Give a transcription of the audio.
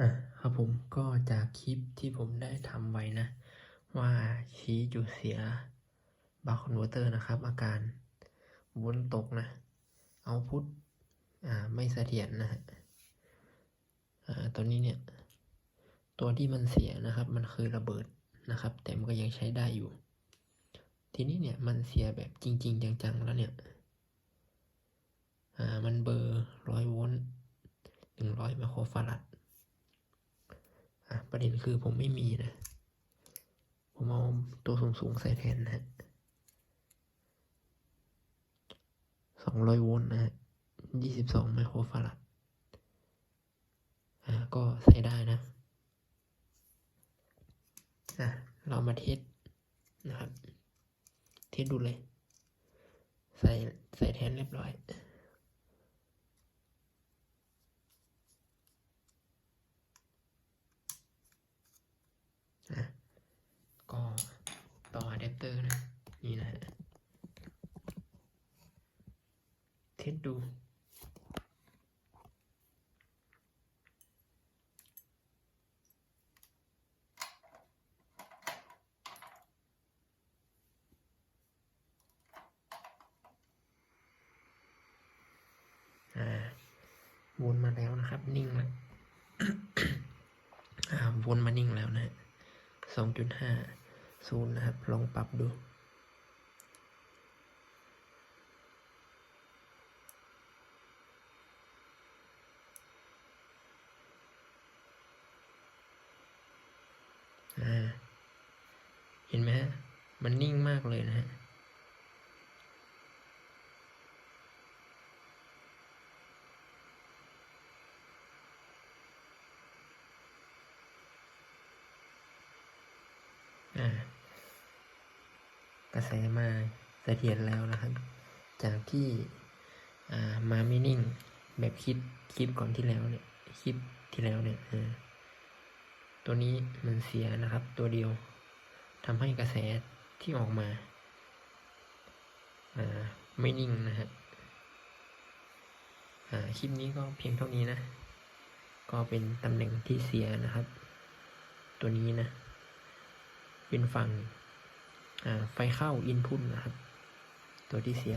อะครับผมก็จากคลิปที่ผมได้ทำไว้นะ ว่าชี้จุดเสียบาร์คอนเวอร์เตอร์นะครับ อาการวนตกนะเอาพุทอ่าไม่เสถียรนะฮะอ่าตอนนี้เนี่ย ตัวที่มันเสียนะครับ มันคือระเบิดนะครับ แต่มันก็ยังใช้ได้อยู่ ทีนี้เนี่ยมันเสียแบบจริง ๆ จังๆแล้วเนี่ยอ่ามันเบอร์อยโวลต์หนึ่งร้อยไมโครฟาราด อะ ประเด็นคือผมไม่มีนะ ผมเอาตัวสูงสูงใส่แทนนะฮะสองร้อยโวลต์นะฮะยี่สิบสองไมโครฟาราดอ่าก็ใส่ได้นะอะเรามาเทสนะครับ เทสดูเลย ใส่ใส่แทนเรียบร้อย อะก็ต่ออะแดปเตอร์นะ นี่นะฮะเทสดูวนมาแล้วนะครับ นิ่งแล้วอ่าวนมานิ่งแล้วนะฮะสองจุดห้าศูนย์นะครับ ลองปรับดู เห็นไหมฮะ มันนิ่งมากเลยนะฮะกระแสมาเสถียรแล้วนะครับ จากที่มาไม่นิ่งแบบคลิปคลิปก่อนที่แล้วเนี่ยคลิปที่แล้วเนี่ยอ ตัวนี้มันเสียนะครับ ตัวเดียวทำให้กระแสที่ออกมาไม่นิ่งนะฮะคลิปนี้ก็เพียงเท่านี้นะ ก็เป็นตำแหน่งที่เสียนะครับ ตัวนี้นะ เป็นฝั่งไฟเข้าอินพุตนะครับ ตัวที่เสีย